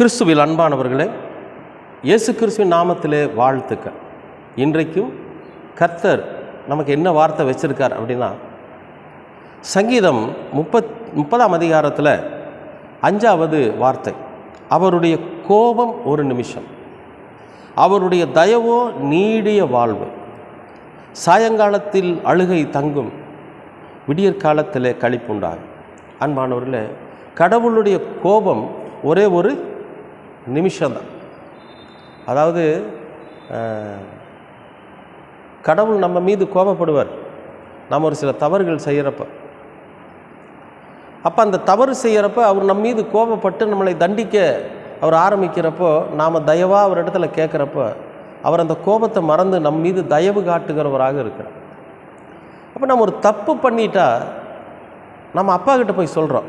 கிறிஸ்துவில் அன்பானவர்களே இயேசு கிறிஸ்துவின் நாமத்திலே வாழ்த்துக்க. இன்றைக்கும் கர்த்தர் நமக்கு என்ன வார்த்தை வச்சுருக்கார் அப்படின்னா சங்கீதம் முப்பத் முப்பதாம் அதிகாரத்தில் அஞ்சாவது வார்த்தை அவருடைய கோபம் ஒரு நிமிஷம் அவருடைய தயவோ நீடிய வாழ்வு சாயங்காலத்தில் அழுகை தங்கும் விடியற் காலத்தில் கழிப்புண்டாகும் அன்பானவர்களே கடவுளுடைய கோபம் ஒரே ஒரு நிமிஷம்தான். அதாவது கடவுள் நம்ம மீது கோபப்படுவார். நாம் ஒரு சில தவறுகள் செய்கிறப்ப அப்போ அந்த தவறு செய்கிறப்ப அவர் நம்ம மீது கோபப்பட்டு நம்மளை தண்டிக்க அவர் ஆரம்பிக்கிறப்போ நாம் தயவாக அவர் இடத்துல கேட்குறப்போ அவர் அந்த கோபத்தை மறந்து நம் மீது தயவு காட்டுகிறவராக இருக்கிறார். அப்போ நம்ம ஒரு தப்பு பண்ணிட்டா நம்ம அப்பா கிட்ட போய் சொல்கிறோம்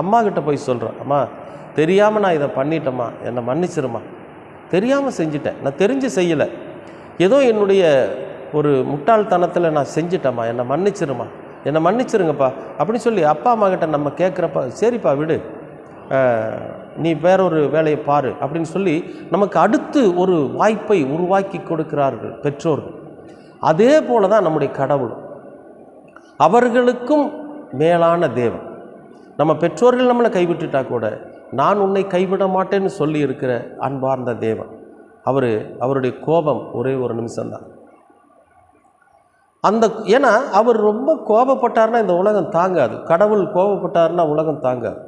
அம்மா கிட்ட போய் சொல்கிறேன் அம்மா தெரியாமல் நான் இதை பண்ணிட்டேம்மா என்னை மன்னிச்சிருமா தெரியாமல் செஞ்சிட்டேன். நான் தெரிஞ்சு செய்யலை. ஏதோ என்னுடைய ஒரு முட்டாள்தனத்தில் நான் செஞ்சிட்டேம்மா என்னை மன்னிச்சிருமா என்னை மன்னிச்சிருங்கப்பா அப்படின்னு சொல்லி அப்பா அம்மா கிட்ட நம்ம கேட்குறப்ப சரிப்பா விடு. நீ வேறொரு வேலையை பாரு. அப்படின்னு சொல்லி நமக்கு அடுத்து ஒரு வாய்ப்பை உருவாக்கி கொடுக்கிறார்கள் பெற்றோர்கள். அதே போல தான் நம்முடைய கடவுளும். அவர்களுக்கும் மேலான தேவன். நம்ம பெற்றோர்கள் நம்மளை கைவிட்டுட்டா கூட நான் உன்னை கைவிட மாட்டேன்னு சொல்லி இருக்கிற அன்பார்ந்த தேவன். அவர் அவருடைய கோபம் ஒரே ஒரு நிமிஷம்தான். அந்த ஏன்னா அவர் ரொம்ப கோபப்பட்டார்னா இந்த உலகம் தாங்காது. கடவுள் கோபப்பட்டார்னா உலகம் தாங்காது.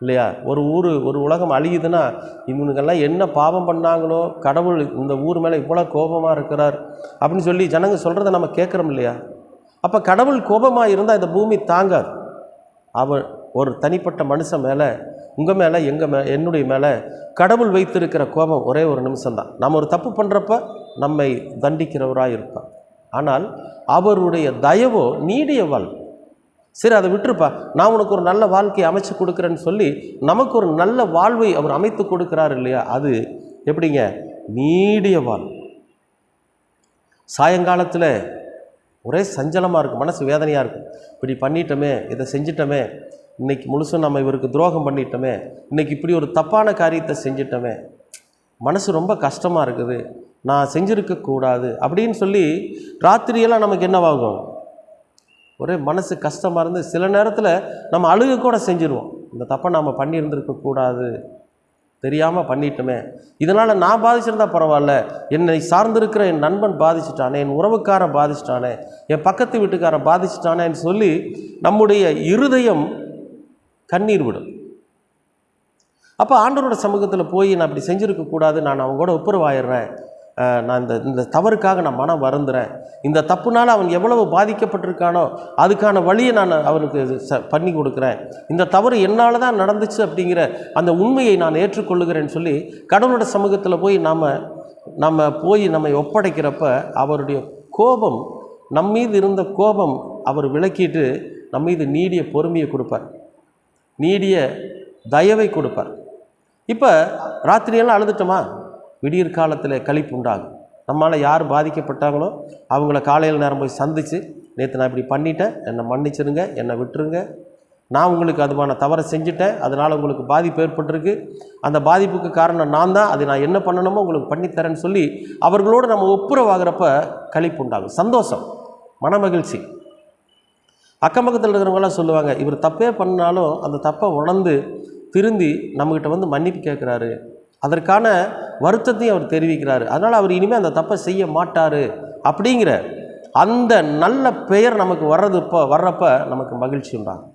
இல்லையா? ஒரு ஊர் ஒரு உலகம் அழியுதுன்னா இவனுங்கெல்லாம் என்ன பாவம் பண்ணாங்களோ கடவுள் இந்த ஊர் மேலே இவ்வளோ கோபமாக இருக்கிறார் அப்படின்னு சொல்லி ஜனங்க சொல்கிறத நம்ம கேட்குறோம் இல்லையா? அப்போ கடவுள் கோபமாக இருந்தால் இந்த பூமி தாங்காது. அவர் ஒரு தனிப்பட்ட மனுஷன் மேலே உங்கள் மேலே எங்கள் மே என்னுடைய மேலே கடவுள் வைத்திருக்கிற கோபம் ஒரே ஒரு நிமிஷம்தான். நம்ம ஒரு தப்பு பண்ணுறப்ப நம்மை தண்டிக்கிறவராக இருப்பான் ஆனால் அவருடைய தயவோ நீடிய வாழ் சரி அதை விட்டுருப்பா. நான் உனக்கு ஒரு நல்ல வாழ்க்கையை அமைச்சு கொடுக்குறேன்னு சொல்லி நமக்கு ஒரு நல்ல வாழ்வை அவர் அமைத்து கொடுக்குறாரு இல்லையா? அது எப்படிங்க? நீடிய வாழ் சாயங்காலத்தில் ஒரே சஞ்சலமாக இருக்கும் மனசு வேதனையாக இருக்கும். இப்படி பண்ணிட்டோமே இதை செஞ்சிட்டோமே இன்றைக்கி முழுசும் நம்ம இவருக்கு துரோகம் பண்ணிட்டோமே இன்னைக்கு இப்படி ஒரு தப்பான காரியத்தை செஞ்சிட்டோமே மனசு ரொம்ப கஷ்டமாக இருக்குது நான் செஞ்சுருக்கக்கூடாது அப்படின்னு சொல்லி ராத்திரியெல்லாம் நமக்கு என்னவாகும்? ஒரே மனசு கஷ்டமாக இருந்து சில நேரத்தில் நம்ம அழுக கூட செஞ்சுருவோம். இந்த தப்பை நாம் பண்ணியிருந்துருக்கக்கூடாது. தெரியாமல் பண்ணிட்டோமே. இதனால் நான் பாதிச்சிருந்தா பரவாயில்ல. என்னை சார்ந்திருக்கிற என் நண்பன் பாதிச்சிட்டானே என் உறவுக்காரன் பாதிச்சிட்டானே என் பக்கத்து வீட்டுக்காரன் பாதிச்சிட்டானேன்னு சொல்லி நம்முடைய இருதயம் கண்ணீர் விடும். அப்போ ஆண்டவரோட சமூகத்தில் போய் நான் அப்படி செஞ்சுருக்க கூடாது நான் அவங்க கூட ஒப்புரவாயிடுறேன். நான் இந்த இந்த தவறுக்காக நான் மனம் வருந்துறேன். இந்த தப்புனால் அவன் எவ்வளவு பாதிக்கப்பட்டிருக்கானோ அதுக்கான வழியை நான் அவனுக்கு ச பண்ணி கொடுக்குறேன். இந்த தவறு என்னால் தான் நடந்துச்சு அப்படிங்கிற அந்த உண்மையை நான் ஏற்றுக்கொள்ளுகிறேன்னு சொல்லி கடவுளோட சமூகத்தில் போய் நாம் நம்ம போய் நம்மை ஒப்படைக்கிறப்ப அவருடைய கோபம் நம் மீது இருந்த கோபம் அவர் விளக்கிட்டு நம்மீது நீடிய பொறுமையை கொடுப்பார். நீடிய தயவை கொடுப்பார். இப்போ ராத்திரியெல்லாம் அழுதுட்டோமா? விடியற் காலத்தில் கழிப்பு உண்டாகும். நம்மளால் யார் பாதிக்கப்பட்டாங்களோ அவங்கள காலையில் நேரம் போய் சந்தித்து நேற்று நான் இப்படி பண்ணிட்டேன் என்னை மன்னிச்சிருங்க என்னை விட்டுருங்க. நான் உங்களுக்கு அதுமான தவறை செஞ்சுட்டேன் அதனால் உங்களுக்கு பாதிப்பு ஏற்பட்டிருக்கு. அந்த பாதிப்புக்கு காரணம் நான் தான் அது நான் என்ன பண்ணணுமோ உங்களுக்கு பண்ணித்தரேன்னு சொல்லி அவர்களோடு நம்ம ஒப்புரவாகிறப்ப கழிப்பு உண்டாகும். சந்தோஷம் மனமகிழ்ச்சி. அக்கம் பக்கத்தில் இருக்கிறவங்களாம் சொல்லுவாங்க இவர் தப்பே பண்ணாலும் அந்த தப்பை உணர்ந்து திருந்தி நம்மக்கிட்ட வந்து மன்னிப்பு கேட்குறாரு. அதற்கான வருத்தத்தையும் அவர் தெரிவிக்கிறார். அதனால் அவர் இனிமேல் அந்த தப்பை செய்ய மாட்டார் அப்படிங்கிற அந்த நல்ல பெயர் நமக்கு வர்றது இப்போ வர்றப்ப நமக்கு மகிழ்ச்சி உண்டாகும்.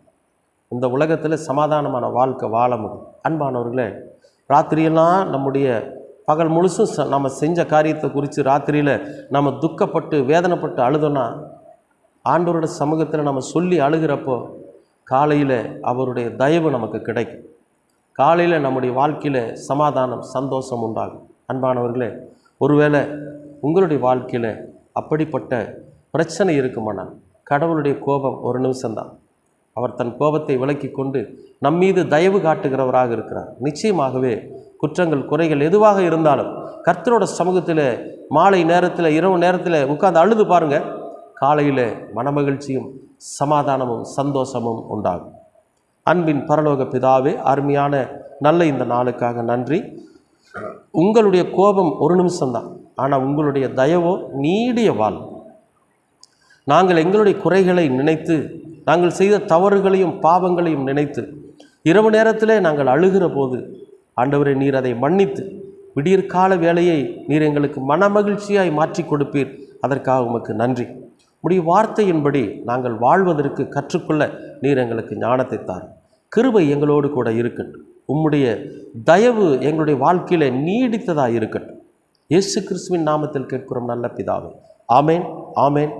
இந்த உலகத்தில் சமாதானமான வாழ்க்கை வாழ முடியும். அன்பானவர்களே ராத்திரியெல்லாம் நம்முடைய பகல் முழுசும் நம்ம செஞ்ச காரியத்தை குறித்து ராத்திரியில் நம்ம துக்கப்பட்டு வேதனைப்பட்டு அழுதோன்னா ஆண்டோரோட சமூகத்தில் நம்ம சொல்லி அழுகிறப்போ காலையில் அவருடைய தயவு நமக்கு கிடைக்கும். காலையில் நம்முடைய வாழ்க்கையில் சமாதானம் சந்தோஷம் உண்டாகும். அன்பானவர்களே ஒருவேளை உங்களுடைய வாழ்க்கையில் அப்படிப்பட்ட பிரச்சனை இருக்குமானால் கடவுளுடைய கோபம் ஒரு நிமிஷம்தான். அவர் தன் கோபத்தை விலக்கி கொண்டு நம்மீது தயவு காட்டுகிறவராக இருக்கிறார். நிச்சயமாகவே குற்றங்கள் குறைகள் எதுவாக இருந்தாலும் கர்த்தரோட சமூகத்தில் மாலை நேரத்தில் இரவு நேரத்தில் உட்கார்ந்து அழுது பாருங்கள் காலையில் மனமகிழ்ச்சியும் சமாதானமும் சந்தோஷமும் உண்டாகும். அன்பின் பரலோக பிதாவே அருமையான நல்ல இந்த நாளுக்காக நன்றி. உங்களுடைய கோபம் ஒரு நிமிஷம்தான் ஆனால் உங்களுடைய தயவோ நீடிய வாழ். நாங்கள் எங்களுடைய குறைகளை நினைத்து நாங்கள் செய்த தவறுகளையும் பாவங்களையும் நினைத்து இரவு நேரத்திலே நாங்கள் அழுகிற போது ஆண்டவரை நீர் அதை மன்னித்து விடியற்கால வேலையை நீர் எங்களுக்கு மனமகிழ்ச்சியாய் மாற்றி கொடுப்பீர். அதற்காக உமக்கு நன்றி. உடைய வார்த்தையின்படி நாங்கள் வாழ்வதற்கு கற்றுக்கொள்ள நீர் எங்களுக்கு ஞானத்தை தார் கிருபை எங்களோடு கூட இருக்கட்டும். உம்முடைய தயவு எங்களுடைய வாழ்க்கையில நீடித்ததாக இருக்கட்டும். இயேசு கிறிஸ்துவின் நாமத்தில் கேட்கிறோம் நல்ல பிதாவே. ஆமேன் ஆமேன்